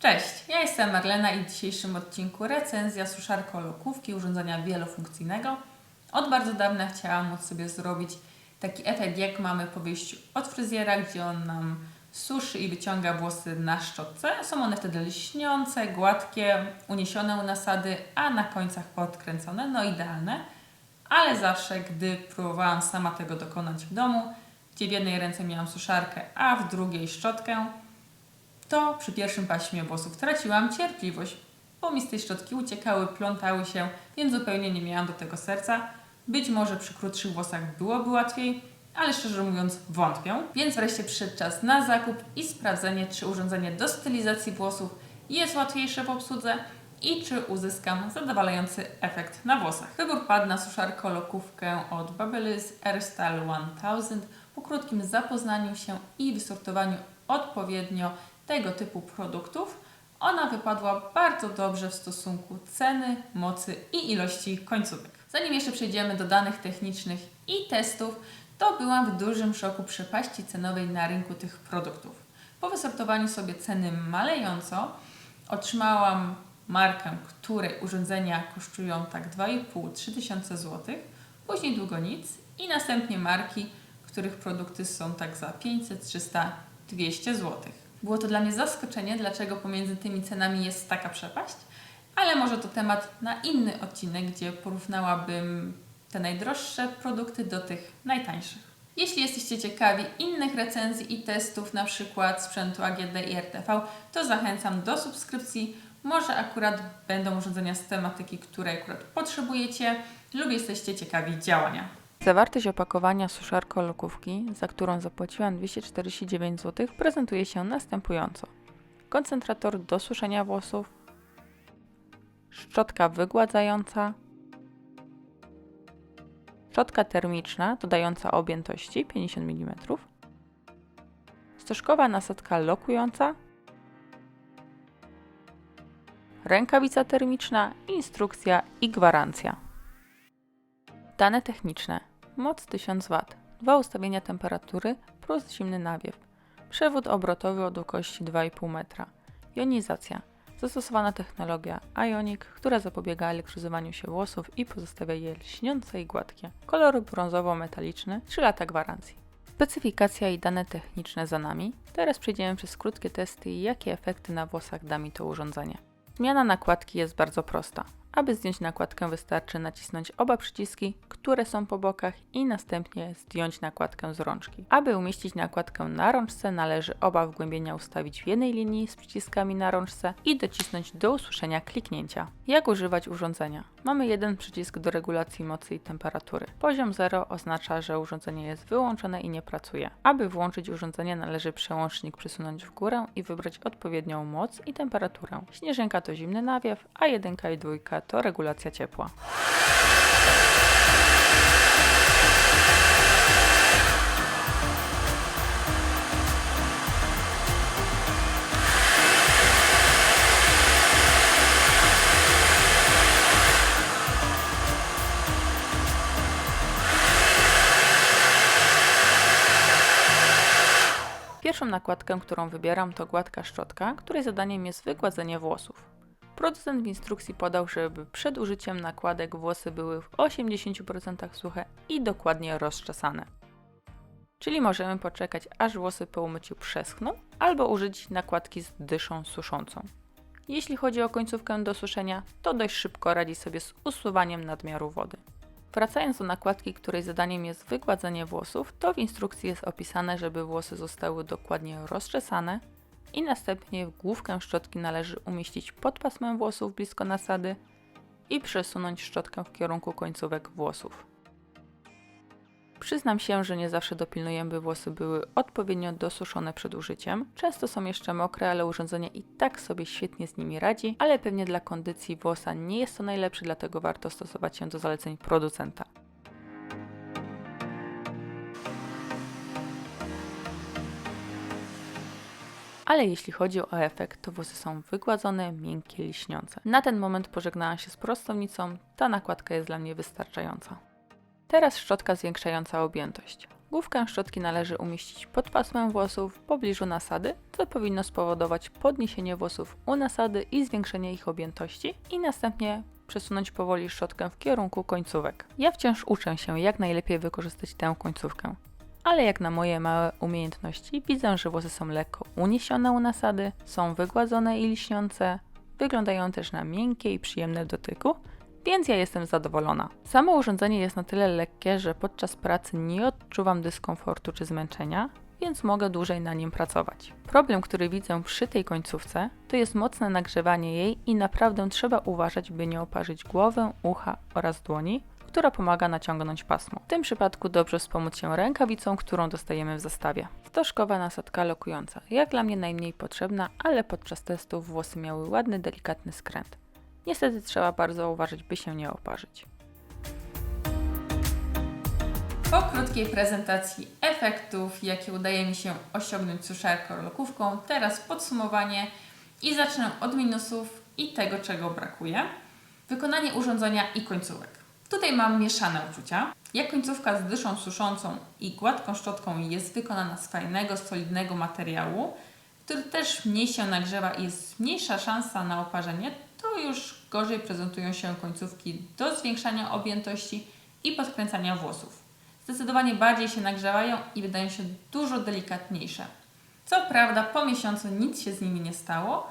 Cześć, ja jestem Marlena i w dzisiejszym odcinku recenzja suszarko lokówki urządzenia wielofunkcyjnego. Od bardzo dawna chciałam móc sobie zrobić taki efekt jak mamy po wyjściu od fryzjera, gdzie on nam suszy i wyciąga włosy na szczotce. Są one wtedy lśniące, gładkie, uniesione u nasady, a na końcach podkręcone, no idealne. Ale zawsze, gdy próbowałam sama tego dokonać w domu, gdzie w jednej ręce miałam suszarkę, a w drugiej szczotkę, to przy pierwszym paśmie włosów traciłam cierpliwość, bo mi z tej szczotki uciekały, plątały się, więc zupełnie nie miałam do tego serca. Być może przy krótszych włosach byłoby łatwiej, ale szczerze mówiąc wątpię. Więc wreszcie przyszedł czas na zakup i sprawdzenie, czy urządzenie do stylizacji włosów jest łatwiejsze w obsłudze i czy uzyskam zadowalający efekt na włosach. Wybór padł na suszarko lokówkę od Babyliss AirStyle 1000 po krótkim zapoznaniu się i wysortowaniu odpowiednio tego typu produktów. Ona wypadła bardzo dobrze w stosunku ceny, mocy i ilości końcówek. Zanim jeszcze przejdziemy do danych technicznych i testów, to byłam w dużym szoku przepaści cenowej na rynku tych produktów. Po wysortowaniu sobie ceny malejąco otrzymałam markę, której urządzenia kosztują tak 2,5-3 tysiące złotych, później długo nic i następnie marki, których produkty są tak za 500, 300, 200 złotych. Było to dla mnie zaskoczenie, dlaczego pomiędzy tymi cenami jest taka przepaść, ale może to temat na inny odcinek, gdzie porównałabym te najdroższe produkty do tych najtańszych. Jeśli jesteście ciekawi innych recenzji i testów, na przykład sprzętu AGD i RTV, to zachęcam do subskrypcji. Może akurat będą urządzenia z tematyki, której akurat potrzebujecie lub jesteście ciekawi działania. Zawartość opakowania suszarko lokówki, za którą zapłaciłam 249 zł, prezentuje się następująco. Koncentrator do suszenia włosów, szczotka wygładzająca, szczotka termiczna dodająca objętości 50 mm, stożkowa nasadka lokująca, rękawica termiczna, instrukcja i gwarancja. Dane techniczne. Moc 1000 W. Dwa ustawienia temperatury plus zimny nawiew. Przewód obrotowy o długości 2,5 metra. Jonizacja. Zastosowana technologia Ionic, która zapobiega elektryzowaniu się włosów i pozostawia je lśniące i gładkie. Kolor brązowo-metaliczny, 3 lata gwarancji. Specyfikacja i dane techniczne za nami. Teraz przejdziemy przez krótkie testy jakie efekty na włosach da mi to urządzenie. Zmiana nakładki jest bardzo prosta. Aby zdjąć nakładkę wystarczy nacisnąć oba przyciski, które są po bokach i następnie zdjąć nakładkę z rączki. Aby umieścić nakładkę na rączce należy oba wgłębienia ustawić w jednej linii z przyciskami na rączce i docisnąć do usłyszenia kliknięcia. Jak używać urządzenia? Mamy jeden przycisk do regulacji mocy i temperatury. Poziom 0 oznacza, że urządzenie jest wyłączone i nie pracuje. Aby włączyć urządzenie należy przełącznik przesunąć w górę i wybrać odpowiednią moc i temperaturę. Śnieżynka to zimny nawiew, a jedynka i dwójka to regulacja ciepła. Pierwszą nakładkę, którą wybieram, to gładka szczotka, której zadaniem jest wygładzenie włosów. Producent w instrukcji podał, żeby przed użyciem nakładek włosy były w 80% suche i dokładnie rozczesane. Czyli możemy poczekać, aż włosy po umyciu przeschną, albo użyć nakładki z dyszą suszącą. Jeśli chodzi o końcówkę do suszenia, to dość szybko radzi sobie z usuwaniem nadmiaru wody. Wracając do nakładki, której zadaniem jest wygładzenie włosów, to w instrukcji jest opisane, żeby włosy zostały dokładnie rozczesane i następnie główkę szczotki należy umieścić pod pasmem włosów blisko nasady i przesunąć szczotkę w kierunku końcówek włosów. Przyznam się, że nie zawsze dopilnuję, by włosy były odpowiednio dosuszone przed użyciem. Często są jeszcze mokre, ale urządzenie i tak sobie świetnie z nimi radzi, ale pewnie dla kondycji włosa nie jest to najlepsze, dlatego warto stosować się do zaleceń producenta. Ale jeśli chodzi o efekt, to włosy są wygładzone, miękkie, liśniące. Na ten moment pożegnałam się z prostownicą, ta nakładka jest dla mnie wystarczająca. Teraz szczotka zwiększająca objętość. Główkę szczotki należy umieścić pod pasmem włosów w pobliżu nasady, co powinno spowodować podniesienie włosów u nasady i zwiększenie ich objętości i następnie przesunąć powoli szczotkę w kierunku końcówek. Ja wciąż uczę się, jak najlepiej wykorzystać tę końcówkę. Ale jak na moje małe umiejętności, widzę, że włosy są lekko uniesione u nasady, są wygładzone i lśniące, wyglądają też na miękkie i przyjemne w dotyku, więc ja jestem zadowolona. Samo urządzenie jest na tyle lekkie, że podczas pracy nie odczuwam dyskomfortu czy zmęczenia, więc mogę dłużej na nim pracować. Problem, który widzę przy tej końcówce, to jest mocne nagrzewanie jej i naprawdę trzeba uważać, by nie oparzyć głowy, ucha oraz dłoni, która pomaga naciągnąć pasmo. W tym przypadku dobrze wspomóc się rękawicą, którą dostajemy w zestawie. Stożkowa nasadka lokująca, jak dla mnie najmniej potrzebna, ale podczas testów włosy miały ładny, delikatny skręt. Niestety trzeba bardzo uważać, by się nie oparzyć. Po krótkiej prezentacji efektów, jakie udaje mi się osiągnąć suszarką lokówką, teraz podsumowanie i zacznę od minusów i tego, czego brakuje. Wykonanie urządzenia i końcówek. Tutaj mam mieszane uczucia. Jak końcówka z dyszą suszącą i gładką szczotką jest wykonana z fajnego, solidnego materiału, który też mniej się nagrzewa i jest mniejsza szansa na oparzenie, to już gorzej prezentują się końcówki do zwiększania objętości i podkręcania włosów. Zdecydowanie bardziej się nagrzewają i wydają się dużo delikatniejsze. Co prawda, po miesiącu nic się z nimi nie stało,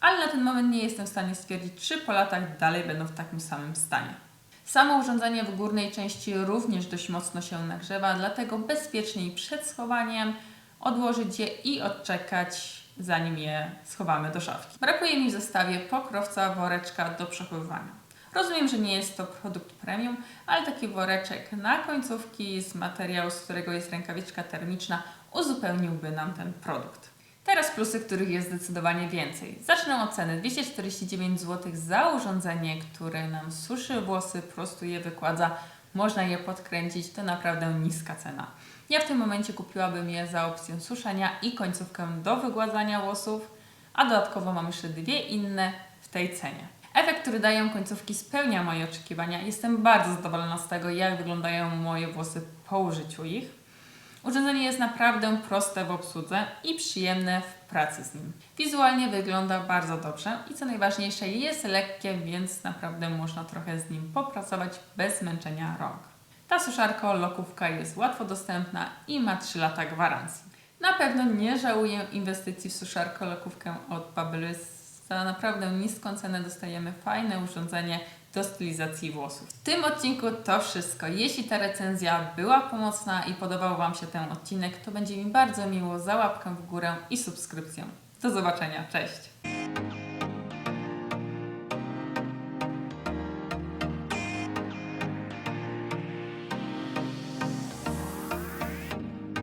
ale na ten moment nie jestem w stanie stwierdzić, czy po latach dalej będą w takim samym stanie. Samo urządzenie w górnej części również dość mocno się nagrzewa, dlatego bezpieczniej przed schowaniem odłożyć je i odczekać, zanim je schowamy do szafki. Brakuje mi w zestawie pokrowca woreczka do przechowywania. Rozumiem, że nie jest to produkt premium, ale taki woreczek na końcówki z materiału, z którego jest rękawiczka termiczna, uzupełniłby nam ten produkt. Teraz plusy, których jest zdecydowanie więcej. Zacznę od ceny 249 zł za urządzenie, które nam suszy włosy, prostuje, wykładza. Można je podkręcić, to naprawdę niska cena. Ja w tym momencie kupiłabym je za opcję suszenia i końcówkę do wygładzania włosów, a dodatkowo mam jeszcze dwie inne w tej cenie. Efekt, który dają końcówki, spełnia moje oczekiwania. Jestem bardzo zadowolona z tego, jak wyglądają moje włosy po użyciu ich. Urządzenie jest naprawdę proste w obsłudze i przyjemne w pracy z nim. Wizualnie wygląda bardzo dobrze i co najważniejsze, jest lekkie, więc naprawdę można trochę z nim popracować bez zmęczenia rąk. Ta suszarka lokówka jest łatwo dostępna i ma 3 lata gwarancji. Na pewno nie żałuję inwestycji w suszarkę lokówkę od Babylys. Za naprawdę niską cenę dostajemy fajne urządzenie do stylizacji włosów. W tym odcinku to wszystko. Jeśli ta recenzja była pomocna i podobał Wam się ten odcinek, to będzie mi bardzo miło za łapkę w górę i subskrypcję. Do zobaczenia, cześć!